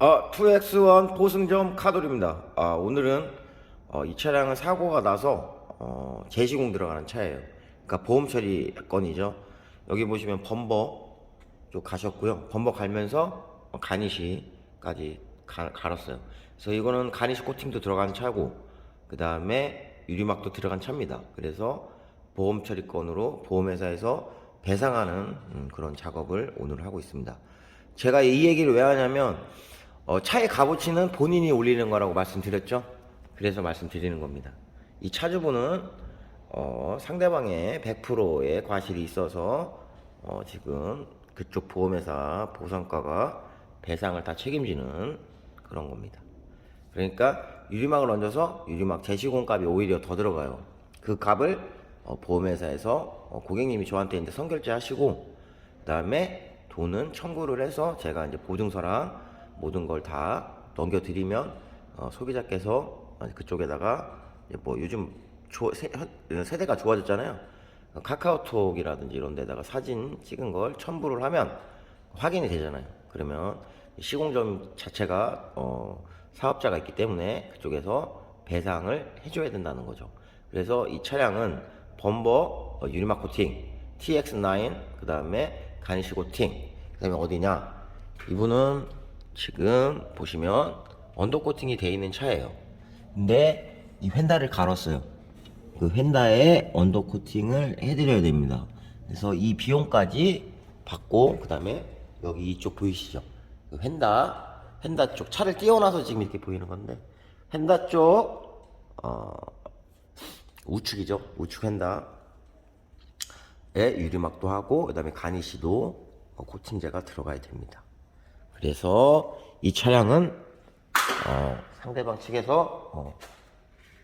아, 2X1 보승점 카돌입니다. 아, 오늘은 어, 이 차량은 사고가 나서 어, 재시공 들어가는 차예요. 그러니까 보험 처리 건이죠. 여기 보시면 범버 쪽 가셨고요. 범버 갈면서 어, 가니시까지 가, 갈았어요. 그래서 이거는 가니시 코팅도 들어간 차고 그 다음에 유리막도 들어간 차입니다. 그래서 보험 처리 건으로 보험회사에서 배상하는 음, 그런 작업을 오늘 하고 있습니다. 제가 이 얘기를 왜 하냐면 어, 차의 값어치는 본인이 올리는 거라고 말씀드렸죠. 그래서 말씀드리는 겁니다. 이 차주분은 어, 상대방의 100%의 과실이 있어서 어, 지금 그쪽 보험회사 보상가가 배상을 다 책임지는 그런 겁니다. 그러니까 유리막을 얹어서 유리막 재시공값이 오히려 더 들어가요. 그 값을 어, 보험회사에서 어, 고객님이 저한테 이제 선결제 하시고 그다음에 돈은 청구를 해서 제가 이제 보증서랑 모든 걸 다 넘겨드리면 어, 소비자께서 그쪽에다가 뭐 요즘 조- 세, 현- 세대가 좋아졌잖아요. 카카오톡이라든지 이런 데다가 사진 찍은 걸 첨부를 하면 확인이 되잖아요. 그러면 시공점 자체가 어, 사업자가 있기 때문에 그쪽에서 배상을 해줘야 된다는 거죠. 그래서 이 차량은 범버 어, 유리막 코팅, TX9, 그 다음에 가니시 코팅, 그 다음에 어디냐? 이분은 지금 보시면 언더 코팅이 되어 있는 차예요. 근데 이 휀다를 갈았어요. 그 휀다에 언더 코팅을 해드려야 됩니다. 그래서 이 비용까지 받고 그 다음에 여기 이쪽 보이시죠? 그 휀다 휀다 쪽 차를 띄워놔서 지금 이렇게 보이는 건데 휀다 쪽 어, 우측이죠? 우측 휀다에 유리막도 하고 그 다음에 가니시도 어, 코팅제가 들어가야 됩니다. 그래서 이 차량은 어, 상대방 측에서 어,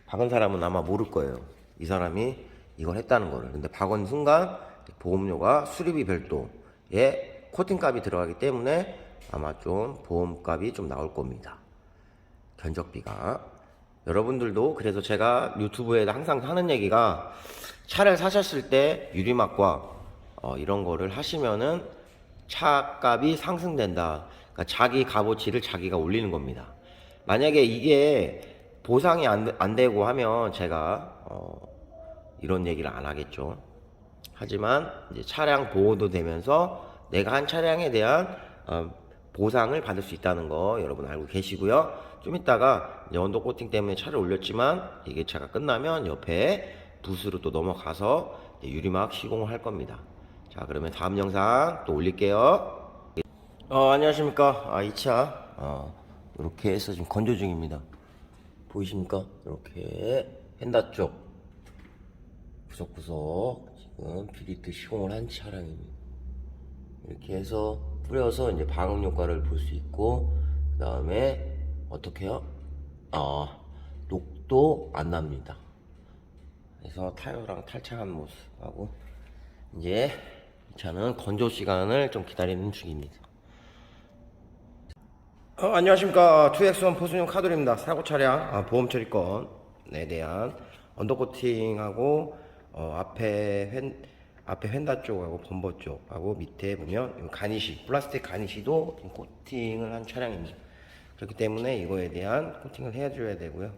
박은 사람은 아마 모를 거예요. 이 사람이 이걸 했다는 거를. 근데 박은 순간 보험료가 수리비 별도에 코팅값이 들어가기 때문에 아마 좀 보험값이 좀 나올 겁니다. 견적비가. 여러분들도 그래서 제가 유튜브에 항상 하는 얘기가 차를 사셨을 때 유리막과 어, 이런 거를 하시면은 차값이 상승된다. 그러니까 자기 값어치를 자기가 올리는 겁니다. 만약에 이게 보상이 안, 되- 안 되고 하면 제가 어, 이런 얘기를 안 하겠죠. 하지만 이제 차량 보호도 되면서 내가 한 차량에 대한 어, 보상을 받을 수 있다는 거 여러분 알고 계시고요. 좀 이따가 언더 코팅 때문에 차를 올렸지만 이게 차가 끝나면 옆에 붓으로 또 넘어가서 유리막 시공을 할 겁니다. 자 그러면 다음 영상 또 올릴게요. 어, 안녕하십니까. 아, 이 차, 어, 이렇게 해서 지금 건조 중입니다. 보이십니까? 이렇게, 펜다 쪽, 구석구석, 지금 비리트 시공을 한 차량입니다. 이렇게 해서 뿌려서 이제 방음 효과를 볼 수 있고, 그 다음에, 어떻게 해요? 아, 녹도 안 납니다. 그래서 타이어랑 탈착한 모습하고, 이제, 이 차는 건조 시간을 좀 기다리는 중입니다. 어, 안녕하십니까. 2X1 포수용 카돌입니다. 사고 차량 아, 보험 처리건에 대한 언더코팅하고 어, 앞에 펜 앞에 펜다 쪽하고 범버 쪽하고 밑에 보면 이 가니시 플라스틱 가니시도 코팅을 한 차량입니다. 그렇기 때문에 이거에 대한 코팅을 해줘야 되고요.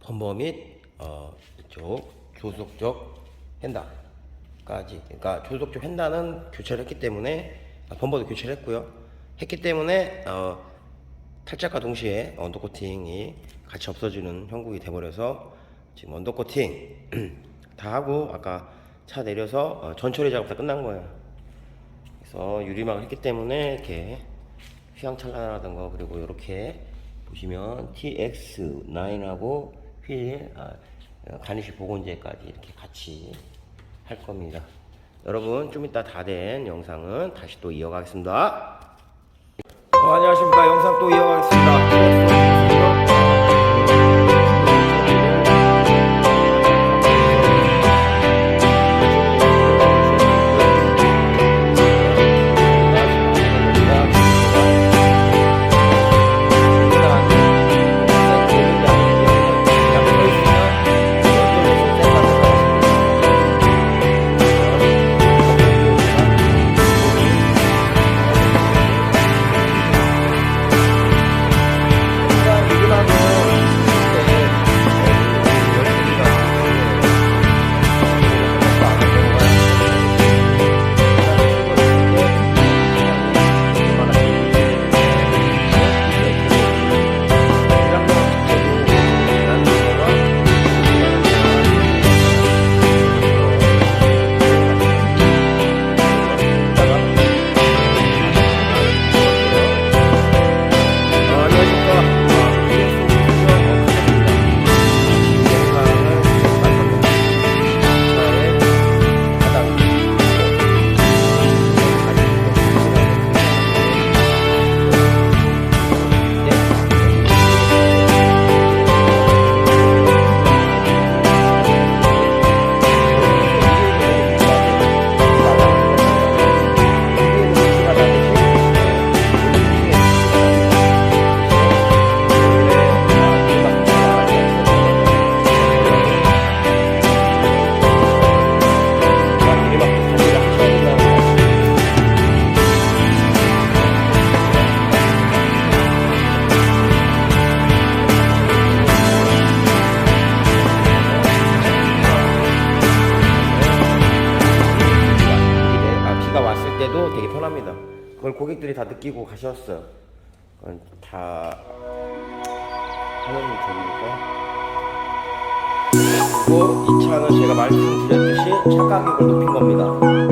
범버 및 어, 이쪽 조속 쪽 펜다까지 그러니까 조속 쪽 펜다는 교체를 했기 때문에 아, 범버도 교체를 했고요 했기 때문에 어, 탈착과 동시에 언더코팅이 같이 없어지는 형국이 돼버려서 지금 언더코팅 다 하고 아까 차 내려서 어, 전처리 작업 다 끝난 거예요 그래서 유리막을 했기 때문에 이렇게 휘황찬란하던 거 그리고 이렇게 보시면 TX9하고 휠 아, 어, 가니시 보건제까지 이렇게 같이 할 겁니다. 여러분 좀 이따 다 된 영상은 다시 또 이어가겠습니다. 어, 안녕하 손님들이 다 느끼고 가셨어요. 그건 다 하나님 정이니까. 그리고 뭐 이 차는 제가 말씀드렸듯이 차 가격을 높인 겁니다.